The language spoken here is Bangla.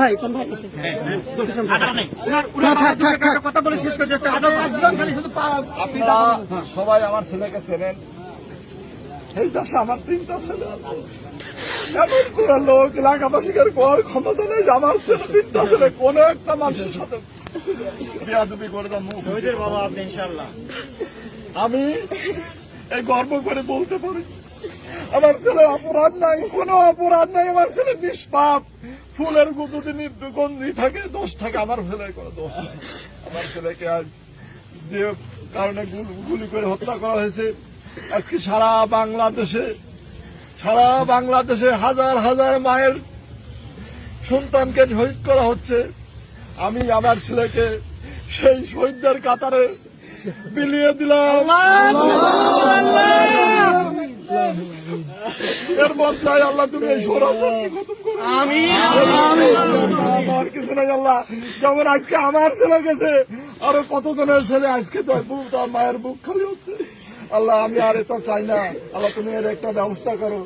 ভাই কোন ভাই। কথা বলে শেষ করে সবাই আমার ছেলেকে চেনেন। এই দেশে আমার তিনটা ছেলে। এমন কোন লোক এলাকাবাসীদের কর ক্ষমতা নেই আমার ছেলে তিনটা ছেলে। কোন একটা মানুষের সাথে বিয়াদবি করে দাম শহীদের বাবা আপনি ইনশাল্লাহ আমি এই গর্ব করে বলতে পারি আমার ছেলে অপরাধ নাই কোনো অপরাধ নাই আমার ছেলে নিষ্পাপ। ফুলের গুদুতে গন্ধি থাকে, দোষ থাকে, আমার ছেলের কোনো দোষ আমার ছেলেকে আজ যে কারণে গুলি করে হত্যা করা হয়েছে, আজকে সারা বাংলাদেশে সারা বাংলাদেশে হাজার হাজার মায়ের সন্তানকে শহীদ করা হচ্ছে। আমি আমার ছেলেকে সেই শহীদদের কাতারে বিলিয়ে দিলাম। এর বদলায় আল্লাহ তুমি এই আমি আমার কিছু নাই আল্লাহ। যেমন আজকে আমার ছেলে গেছে আরও কতজনের ছেলে আজকে তো বুক তার মায়ের বুক খালি হচ্ছে। আল্লাহ আমি আর এটা চাই না। আল্লাহ তুমি এর একটা ব্যবস্থা করো।